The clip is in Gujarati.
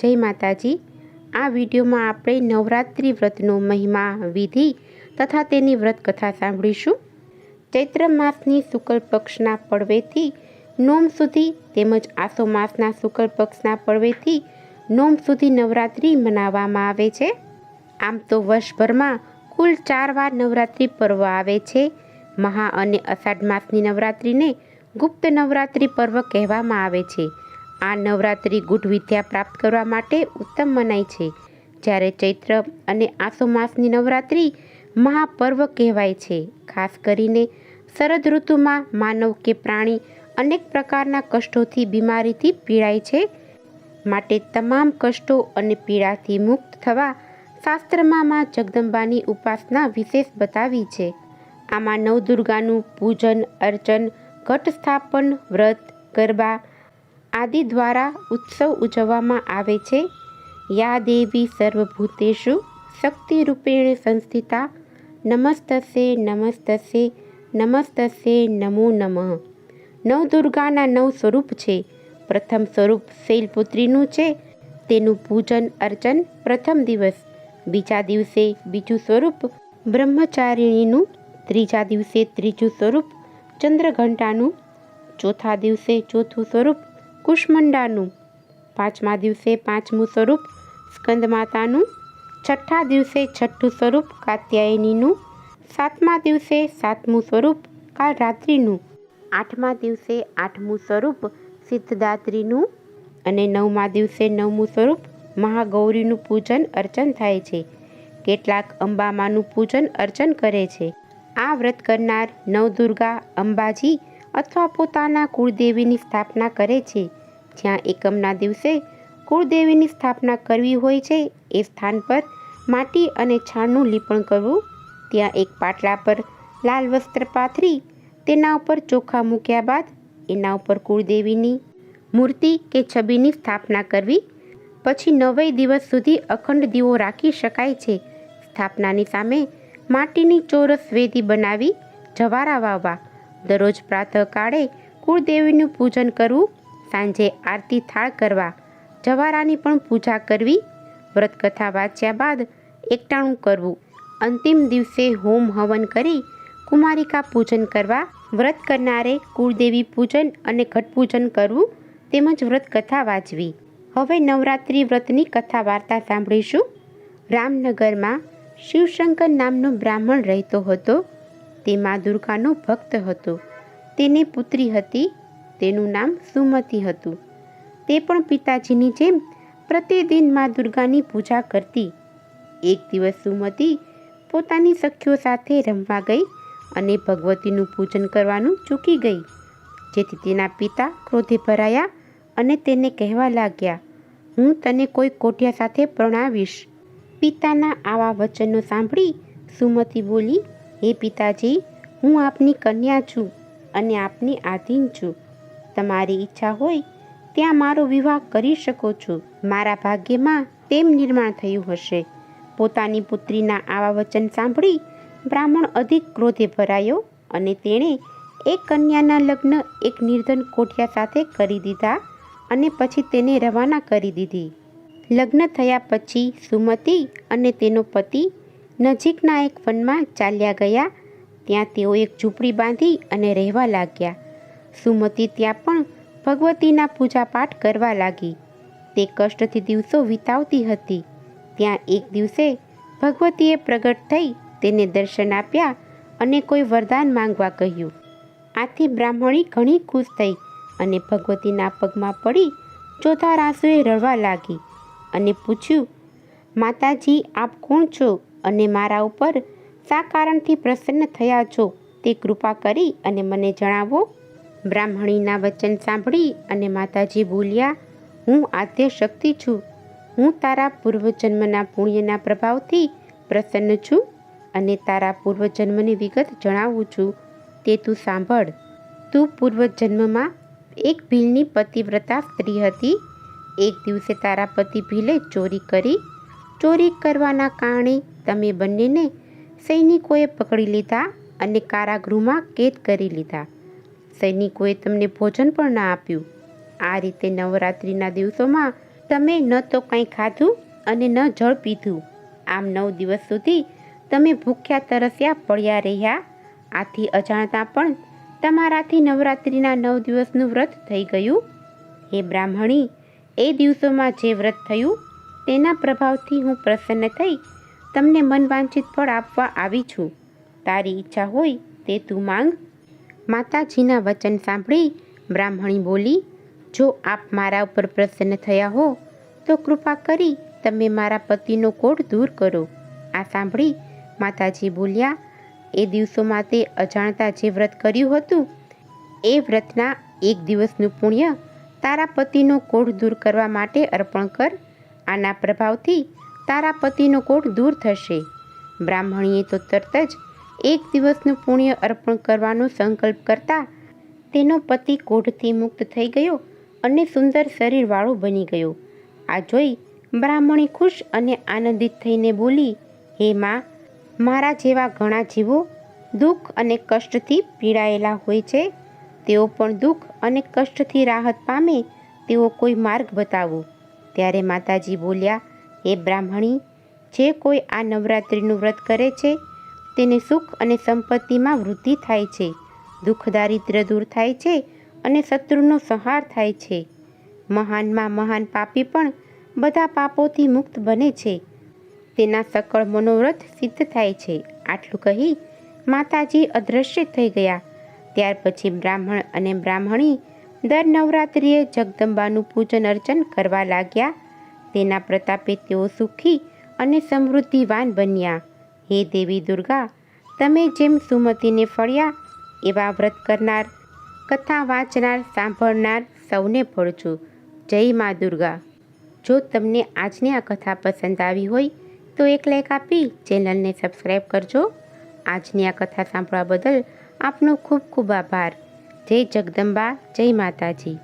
જય માતાજી. આ વિડીયોમાં આપણે નવરાત્રિ વ્રતનો મહિમા, વિધિ તથા તેની વ્રત કથા સાંભળીશું. ચૈત્ર માસની શુક્લ પક્ષના પડવેથી નોમ સુધી તેમજ આસો માસના શુક્લ પક્ષના પડવેથી નોમ સુધી નવરાત્રિ મનાવવામાં આવે છે. આમ તો વર્ષભરમાં કુલ ચાર વાર નવરાત્રિ પર્વ આવે છે. મહા અને અષાઢ માસની નવરાત્રિને ગુપ્ત નવરાત્રિ પર્વ કહેવામાં આવે છે. આ નવરાત્રિ ગુઢ વિદ્યા પ્રાપ્ત કરવા માટે ઉત્તમ મનાય છે. જ્યારે ચૈત્ર અને આસો માસની નવરાત્રિ મહાપર્વ કહેવાય છે. ખાસ કરીને શરદ ઋતુમાં માનવ કે પ્રાણી અનેક પ્રકારના કષ્ટોથી બીમારીથી પીડાય છે. માટે તમામ કષ્ટો અને પીડાથી મુક્ત થવા શાસ્ત્રમાં માં જગદંબાની ઉપાસના વિશેષ બતાવી છે. આમાં નવદુર્ગાનું પૂજન, અર્ચન, ઘટ સ્થાપન, વ્રત, ગરબા આદિ દ્વારા ઉત્સવ ઉજવવામાં આવે છે. યા દેવી સર્વભૂતેશુ શક્તિ રૂપેણ સંસ્થિતા. નમસ્તસે નમસ્તસે નમસ્તસે નમો નમઃ. નવદુર્ગાના નવ સ્વરૂપ છે. પ્રથમ સ્વરૂપ શૈલપુત્રીનું છે. તેનું પૂજન અર્ચન પ્રથમ દિવસ. બીજા દિવસે બીજું સ્વરૂપ બ્રહ્મચારિણીનું. ત્રીજા દિવસે ત્રીજું સ્વરૂપ ચંદ્રઘંટાનું. ચોથા દિવસે ચોથું સ્વરૂપ કુષ્મંડાનું પાંચમા દિવસે પાંચમું સ્વરૂપ સ્કંદ માતાનું છઠ્ઠા દિવસે છઠ્ઠું સ્વરૂપ કાત્યાયનીનું. સાતમા દિવસે સાતમું સ્વરૂપ કાલ રાત્રિનું આઠમા દિવસે આઠમું સ્વરૂપ સિદ્ધદાત્રીનું. અને નવમા દિવસે નવમું સ્વરૂપ મહાગૌરીનું પૂજન અર્ચન થાય છે. કેટલાક અંબામાનું પૂજન અર્ચન કરે છે. આ વ્રત કરનાર નવદુર્ગા અંબાજી અથવા પોતાના કુળદેવીની સ્થાપના કરે છે. જ્યાં એકમના દિવસે કુળદેવીની સ્થાપના કરવી હોય છે, એ સ્થાન પર માટી અને છાણનું લીપણ કરવું. ત્યાં એક પાટલા પર લાલ વસ્ત્ર પાથરી, તેના ઉપર ચોખા મૂક્યા બાદ એના ઉપર કુળદેવીની મૂર્તિ કે છબીની સ્થાપના કરવી. પછી નવે દિવસ સુધી અખંડ દીવો રાખી શકાય છે. સ્થાપનાની સામે માટીની ચોરસ વેદી બનાવી જવારા વાવવા. દરરોજ પ્રાતઃકાળે કુળદેવીનું પૂજન કરવું સાંજે આરતી થાળ કરવા જવારાની પણ પૂજા કરવી. વ્રતકથા વાંચ્યા બાદ એકટાણું કરવું. અંતિમ દિવસે હોમ હવન કરી કુમારિકા પૂજન કરવા. વ્રત કરનારે કુળદેવી પૂજન અને ઘટ પૂજન કરવું તેમજ વ્રત કથા વાંચવી. હવે નવરાત્રિ વ્રતની કથા વાર્તા સાંભળીશું. રામનગરમાં શિવશંકર નામનો બ્રાહ્મણ રહેતો હતો. તે મા દુર્ગાનો ભક્ત હતો. તેને પુત્રી હતી તેનું નામ સુમતી હતું. તે પણ પિતાજીની જેમ પ્રતિદિન મા દુર્ગાની પૂજા કરતી. એક દિવસ સુમતી પોતાની સખીઓ સાથે રમવા ગઈ અને ભગવતીનું પૂજન કરવાનું ચૂકી ગઈ, જેથી તેના પિતા ક્રોધે ભરાયા અને તેને કહેવા લાગ્યા, હું તને કોઈ કોઠિયા સાથે પ્રણાવીશ. પિતાના આવા વચનો સાંભળી સુમતી બોલી, હે પિતાજી, હું આપની કન્યા છું અને આપની આધીન છું. તમારી ઈચ્છા હોય, ત્યાં મારો વિવાહ કરી શકો છો. મારા ભાગ્યમાં તેમ નિર્માણ થયું હશે. પોતાની પુત્રીના આવા વચન સાંભળી બ્રાહ્મણ અધિક ક્રોધે ભરાયો અને તેણે એક કન્યાના લગ્ન એક નિર્ધન કોઠિયા સાથે કરી દીધા અને પછી તેને રવાના કરી દીધી. લગ્ન થયા પછી સુમતી અને તેનો પતિ નજીકના એક વનમાં ચાલ્યા ગયા. ત્યાં તેઓ એક ઝૂંપડી બાંધી અને રહેવા લાગ્યા. સુમતી ત્યાં પણ ભગવતીના પૂજાપાઠ કરવા લાગી. તે કષ્ટથી દિવસો વિતાવતી હતી. ત્યાં એક દિવસે ભગવતીએ પ્રગટ થઈ તેને દર્શન આપ્યા અને કોઈ વરદાન માંગવા કહ્યું. આથી બ્રાહ્મણી ઘણી ખુશ થઈ અને ભગવતીના પગમાં પડી ચોથા આંસુએ રડવા લાગી અને પૂછ્યું, માતાજી, આપ કોણ છો અને મારા ઉપર શા કારણથી પ્રસન્ન થયા છો? તે કૃપા કરી અને મને જણાવો. બ્રાહ્મણીના વચન સાંભળી અને માતાજી બોલ્યા, હું આદ્ય શક્તિ છું. હું તારા પૂર્વજન્મના પુણ્યના પ્રભાવથી પ્રસન્ન છું અને તારા પૂર્વજન્મની વિગત જણાવું છું. તે તું સાંભળ. તું પૂર્વજન્મમાં એક ભીલની પતિવ્રતા સ્ત્રી હતી. એક દિવસે તારા પતિ ભીલે ચોરી કરી. ચોરી કરવાના કારણે તમે બંનેને સૈનિકોએ પકડી લીધા અને કારાગૃહમાં કેદ કરી લીધા. સૈનિકોએ તમને ભોજન પણ ના આપ્યું. આ રીતે નવરાત્રિના દિવસોમાં તમે ન તો કંઈ ખાધું અને ન જળ પીધું. આમ નવ દિવસ સુધી તમે ભૂખ્યા, તરસ્યા પડ્યા રહ્યા. આથી અજાણતા પણ તમારાથી નવરાત્રિના નવ દિવસનું વ્રત થઈ ગયું. હે બ્રાહ્મણી, એ દિવસોમાં જે વ્રત થયું તેના પ્રભાવથી હું પ્રસન્ન થઈ તમને મનવાંછિત ફળ આપવા આવી છું. તારી ઈચ્છા હોય તે તું માંગ માતાજીના વચન સાંભળી બ્રાહ્મણી બોલી, જો આપ મારા ઉપર પ્રસન્ન થયા હો, તો કૃપા કરી તમે મારા પતિનો કોડ દૂર કરો. આ સાંભળી માતાજી બોલ્યા, એ દિવસોમાં તે અજાણતા જે વ્રત કર્યું હતું, એ વ્રતના એક દિવસનું પુણ્ય તારા પતિનો કોઢ દૂર કરવા માટે અર્પણ કર. આના પ્રભાવથી તારા પતિનો કોઢ દૂર થશે. બ્રાહ્મણીએ તો તરત જ એક દિવસનું પુણ્ય અર્પણ કરવાનો સંકલ્પ કરતા તેનો પતિ કોઢથી મુક્ત થઈ ગયો અને સુંદર શરીરવાળો બની ગયો. આ જોઈ બ્રાહ્મણી ખુશ અને આનંદિત થઈને બોલી, હે માં, મારા જેવા ઘણા જીવો દુઃખ અને કષ્ટથી પીડાયેલા હોય છે. તેઓ પણ દુઃખ અને કષ્ટથી રાહત પામે તેવો કોઈ માર્ગ બતાવો. ત્યારે માતાજી બોલ્યા, હે બ્રાહ્મણી, જે કોઈ આ નવરાત્રિનું વ્રત કરે છે તેને સુખ અને સંપત્તિમાં વૃદ્ધિ થાય છે. દુઃખ દારિદ્ર દૂર થાય છે અને શત્રુનો સંહાર થાય છે. મહાનમાં મહાન પાપી પણ બધા પાપોથી મુક્ત બને છે. તેના સકળ મનોરથ સિદ્ધ થાય છે. આટલું કહી માતાજી અદૃશ્ય થઈ ગયા. ત્યાર પછી બ્રાહ્મણ અને બ્રાહ્મણી દર નવરાત્રિએ જગદંબાનું પૂજન અર્ચન કરવા લાગ્યા. તેના પ્રતાપે તેઓ સુખી અને સમૃદ્ધિવાન બન્યા. હે દેવી દુર્ગા, તમે જેમ સુમતીને ફળ્યા, એવા વ્રત કરનાર, કથા વાંચનાર, સાંભળનાર સૌને ફળજો જય મા દુર્ગા. જો તમને આજની આ કથા પસંદ આવી હોય, તો એક લાઈક આપી ચેનલને સબસ્ક્રાઈબ કરજો. આજની આ કથા સાંભળવા બદલ આપનો ખૂબ ખૂબ આભાર. જય જગદંબા, જય માતાજી.